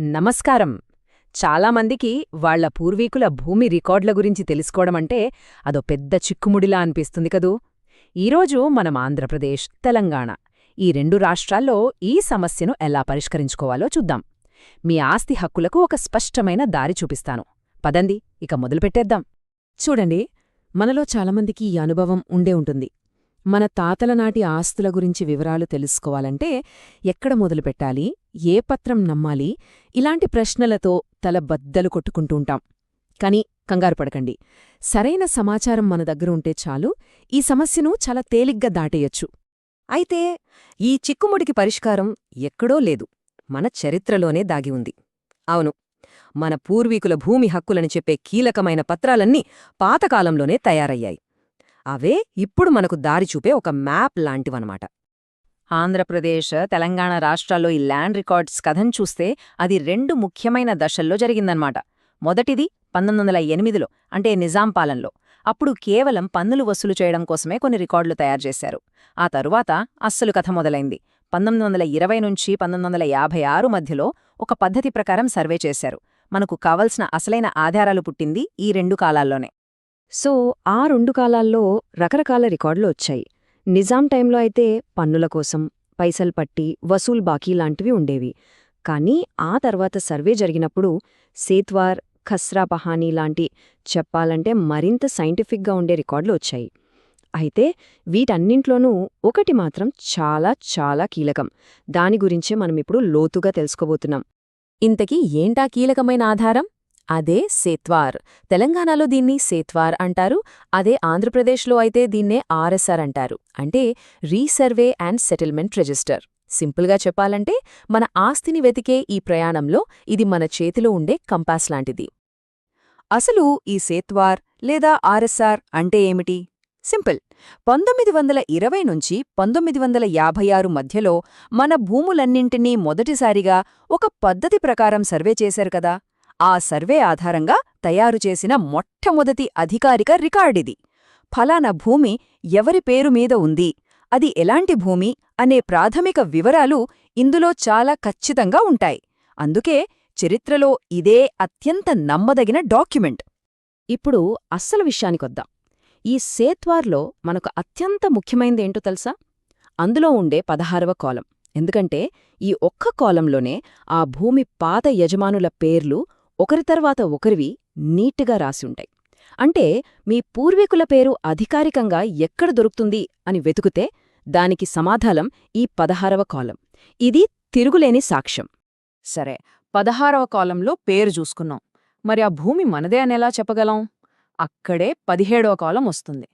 నమస్కారం. చాలామందికి వాళ్ళ పూర్వీకుల భూమి రికార్డుల గురించి తెలుసుకోవడమంటే అదో పెద్ద చిక్కుముడిలా అనిపిస్తుంది కదూ? ఈరోజు మనం ఆంధ్రప్రదేశ్ తెలంగాణ ఈ రెండు రాష్ట్రాల్లో ఈ సమస్యను ఎలా పరిష్కరించుకోవాలో చూద్దాం. మీ ఆస్తి హక్కులకు ఒక స్పష్టమైన దారి చూపిస్తాను. పదండి ఇక మొదలుపెట్టేద్దాం. చూడండి మనలో చాలామందికి ఈ అనుభవం ఉండే ఉంటుంది. మన తాతల నాటి ఆస్తుల గురించి వివరాలు తెలుసుకోవాలంటే ఎక్కడ మొదలుపెట్టాలి? ఏ పత్రం నమ్మాలి ఇలాంటి ప్రశ్నలతో తల బద్దలు కొట్టుకుంటూంటాం కాని కంగారు పడకండి. సరైన సమాచారం మన దగ్గర ఉంటే చాలు ఈ సమస్యను చాలా తేలిగ్గా దాటేయొచ్చు. అయితే ఈ చిక్కుముడికి పరిష్కారం ఎక్కడో లేదు. మన చరిత్రలోనే దాగి ఉంది. అవును మన పూర్వీకుల భూమి హక్కులని చెప్పే కీలకమైన పత్రాలన్నీ పాతకాలంలోనే తయారయ్యాయి. అవే ఇప్పుడు మనకు దారి చూపే ఒక మ్యాప్ లాంటివన్నమాట. ఆంధ్రప్రదేశ్ తెలంగాణ రాష్ట్రాల్లో ఈ ల్యాండ్ రికార్డ్స్ కథను చూస్తే అది రెండు ముఖ్యమైన దశల్లో జరిగిందన్నమాట. మొదటిది పంతొమ్మిది వందల ఎనిమిదిలో అంటే నిజాం పాలనలో అప్పుడు కేవలం పన్నులు వసూలు చేయడం కోసమే కొన్ని రికార్డులు తయారు చేశారు. ఆ తరువాత అస్సలు కథ మొదలైంది. పంతొమ్మిది వందల ఇరవై నుంచి పంతొమ్మిది వందల యాభై ఆరు మధ్యలో ఒక పద్ధతి ప్రకారం సర్వే చేశారు. మనకు కావలసిన అసలైన ఆధారాలు పుట్టింది ఈ రెండు కాలాల్లోనే. సో ఆ రెండు కాలాల్లో రకరకాల రికార్డులు వచ్చాయి. నిజాం టైంలో అయితే పన్నుల కోసం పైసలు పట్టి వసూల్ బాకీ లాంటివి ఉండేవి. కానీ ఆ తర్వాత సర్వే జరిగినప్పుడు సేత్వార్ ఖస్రా పహానీ లాంటి చెప్పాలంటే మరింత సైంటిఫిక్గా ఉండే రికార్డులు వచ్చాయి. అయితే వీటన్నింట్లోనూ ఒకటి మాత్రం చాలా చాలా కీలకం. దాని గురించే మనమిప్పుడు లోతుగా తెలుసుకోబోతున్నాం. ఇంతకీ ఏంటా కీలకమైన ఆధారం? అదే సేత్వార్. తెలంగాణలో దీన్ని సేత్వార్ అంటారు. అదే ఆంధ్రప్రదేశ్లో అయితే దీన్నే ఆర్ఎస్ఆర్ అంటారు. అంటే రీసర్వే అండ్ సెటిల్మెంట్ రిజిస్టర్. సింపుల్గా చెప్పాలంటే మన ఆస్తిని వెతికే ఈ ప్రయాణంలో ఇది మన చేతిలో ఉండే కంపాస్ లాంటిది. అసలు ఈ సేత్వార్ లేదా ఆర్ఎస్ఆర్ అంటే ఏమిటి? సింపుల్. పంతొమ్మిది వందల ఇరవై నుంచి పంతొమ్మిది వందల యాభై ఆరు మధ్యలో మన భూములన్నింటినీ మొదటిసారిగా ఒక పద్ధతి ప్రకారం సర్వే చేశారు కదా! ఆ సర్వే ఆధారంగా తయారుచేసిన మొట్టమొదటి అధికారిక రికార్డిది. ఫలానా భూమి ఎవరి పేరు మీద ఉంది? అది ఎలాంటి భూమి? అనే ప్రాథమిక వివరాలు ఇందులో చాలా ఖచ్చితంగా ఉంటాయి. అందుకే చరిత్రలో ఇదే అత్యంత నమ్మదగిన డాక్యుమెంట్. ఇప్పుడు అస్సలు విషయానికొద్దాం ఈ సేత్వార్లో మనకు అత్యంత ముఖ్యమైనదేంటో తెలుసా? అందులో ఉండే పదహారవ కాలం. ఎందుకంటే ఈ ఒక్క కాలంలోనే ఆ భూమి పాత యజమానుల పేర్లు ఒకరి తర్వాత ఒకరివి నీట్గా రాసి అంటే మీ పూర్వీకుల పేరు అధికారికంగా ఎక్కడ దొరుకుతుంది అని వెతుకుతే దానికి సమాధానం ఈ పదహారవ కాలం. ఇది తిరుగులేని సాక్ష్యం. సరే పదహారవ కాలంలో పేరు చూసుకున్నాం. మరి ఆ భూమి మనదే అనేలా చెప్పగలం? అక్కడే పదిహేడవ కాలం వస్తుంది.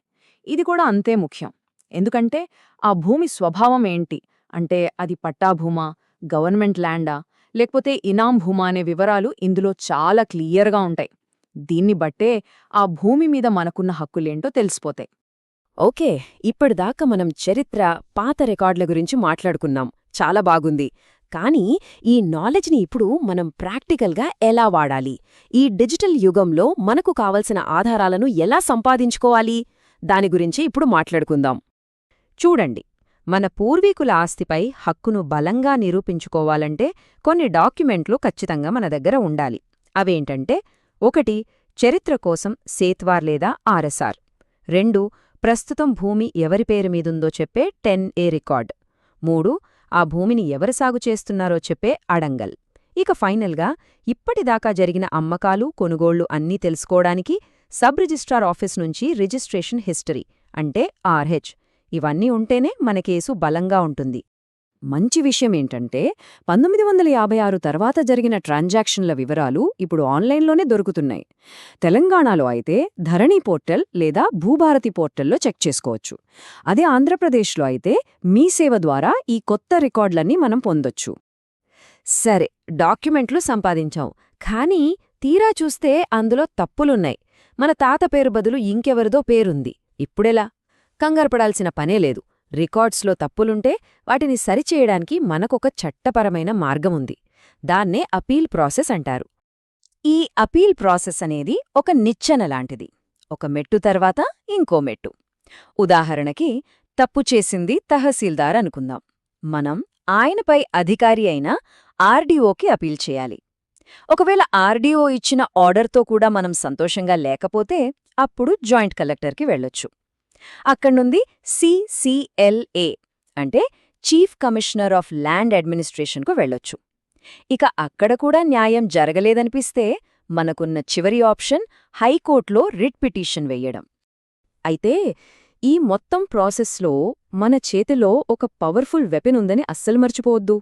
ఇది కూడా అంతే ముఖ్యం. ఎందుకంటే ఆ భూమి స్వభావం ఏంటి? అంటే అది పట్టాభూమా? గవర్నమెంట్ ల్యాండా? లేకపోతే ఇనాం భూమా అనే వివరాలు ఇందులో చాలా క్లియర్గా ఉంటాయి. దీన్ని బట్టే ఆ భూమి మీద మనకున్న హక్కులేంటో తెలిసిపోతాయి. ఓకే ఇప్పటిదాకా మనం చరిత్ర పాత రికార్డుల గురించి మాట్లాడుకున్నాం. చాలా బాగుంది. కానీ ఈ నాలెడ్జ్ని ఇప్పుడు మనం ప్రాక్టికల్గా ఎలా వాడాలి? ఈ డిజిటల్ యుగంలో మనకు కావలసిన ఆధారాలను ఎలా సంపాదించుకోవాలి? దాని గురించి ఇప్పుడు మాట్లాడుకుందాం. చూడండి మన పూర్వీకుల ఆస్తిపై హక్కును బలంగా నిరూపించుకోవాలంటే కొన్ని డాక్యుమెంట్లు ఖచ్చితంగా మన దగ్గర ఉండాలి. అవేంటంటే ఒకటి చరిత్ర కోసం సేత్వార్ లేదా ఆర్ఎస్ఆర్. రెండు ప్రస్తుతం భూమి ఎవరి పేరు మీదుందో చెప్పే టెన్ ఏ రికార్డ్. మూడు ఆ భూమిని ఎవరు సాగు చేస్తున్నారో చెప్పే అడంగల్. ఇక ఫైనల్గా ఇప్పటిదాకా జరిగిన అమ్మకాలు కొనుగోళ్ళు అన్నీ తెలుసుకోవడానికి సబ్ రిజిస్ట్రార్ ఆఫీస్ నుంచి రిజిస్ట్రేషన్ హిస్టరీ అంటే ఆర్హెచ్. ఇవన్నీ ఉంటేనే మన కేసు బలంగా ఉంటుంది. మంచి విషయమేంటంటే పంతొమ్మిది వందల యాభై ఆరు తర్వాత జరిగిన ట్రాన్సాక్షన్ల వివరాలు ఇప్పుడు ఆన్లైన్లోనే దొరుకుతున్నాయి. తెలంగాణలో అయితే ధరణి పోర్టల్ లేదా భూభారతి పోర్టల్లో చెక్ చేసుకోవచ్చు. అదే ఆంధ్రప్రదేశ్లో అయితే మీ సేవ ద్వారా ఈ కొత్త రికార్డులన్నీ మనం పొందొచ్చు. సరే డాక్యుమెంట్లు సంపాదించాం. కానీ తీరా చూస్తే అందులో తప్పులున్నాయి. మన తాత పేరు బదులు ఇంకెవరిదో పేరుంది. ఇప్పుడెలా? కంగారుపడాల్సిన పనే లేదు. రికార్డ్స్లో తప్పులుంటే వాటిని సరిచేయడానికి మనకొక చట్టపరమైన మార్గముంది దాన్నే అపీల్ ప్రాసెస్ అంటారు. ఈ అపీల్ ప్రాసెస్ అనేది ఒక నిచ్చెన లాంటిది. ఒక మెట్టు తర్వాత ఇంకో మెట్టు. ఉదాహరణకి తప్పు చేసింది తహసీల్దార్ అనుకుందాం. మనం ఆయనపై అధికారి అయిన ఆర్డీఓకి అపీల్ చేయాలి. ఒకవేళ ఆర్డీఓ ఇచ్చిన ఆర్డర్తో కూడా మనం సంతోషంగా లేకపోతే అప్పుడు జాయింట్ కలెక్టర్కి వెళ్ళొచ్చు. అక్కడ్నుంది సిసిఎల్ఏ అంటే చీఫ్ కమిషనర్ ఆఫ్ ల్యాండ్ అడ్మినిస్ట్రేషన్కు వెళ్ళొచ్చు. ఇక అక్కడ కూడా న్యాయం జరగలేదనిపిస్తే మనకున్న చివరి ఆప్షన్ హైకోర్టులో రిట్ పిటిషన్ వెయ్యడం అయితే ఈ మొత్తం ప్రాసెస్లో మన చేతిలో ఒక పవర్ఫుల్ వెపెన్ ఉందని అస్సలు మర్చిపోవద్దు.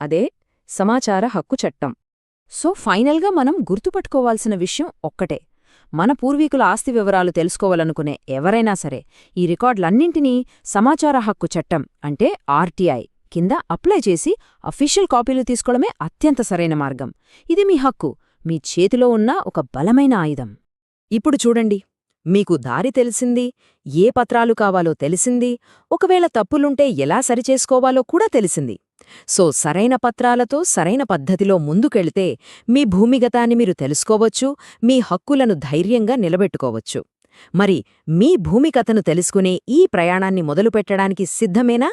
అదే సమాచార హక్కు చట్టం. సో ఫైనల్గా మనం గుర్తుపట్టుకోవాల్సిన విషయం ఒక్కటే. మన పూర్వీకుల ఆస్తి వివరాలు తెలుసుకోవాలనుకునే ఎవరైనా సరే ఈ రికార్డులన్నింటినీ సమాచార హక్కు చట్టం అంటే ఆర్టీఐ కింద అప్లై చేసి అఫీషియల్ కాపీలు తీసుకోవడమే అత్యంత సరైన మార్గం. ఇది మీ హక్కు. మీ చేతిలో ఉన్న ఒక బలమైన ఆయుధం. ఇప్పుడు చూడండి. మీకు దారి తెలిసింది? ఏ పత్రాలు కావాలో తెలిసింది? ఒకవేళ తప్పులుంటే ఎలా సరిచేసుకోవాలో కూడా తెలిసింది. సో సరైన పత్రాలతో సరైన పద్ధతిలో ముందుకెళ్తే మీ భూమిగతాన్ని మీరు తెలుసుకోవచ్చు మీ హక్కులను ధైర్యంగా నిలబెట్టుకోవచ్చు. మరి మీ భూమికథను తెలుసుకునే ఈ ప్రయాణాన్ని మొదలుపెట్టడానికి సిద్ధమేనా?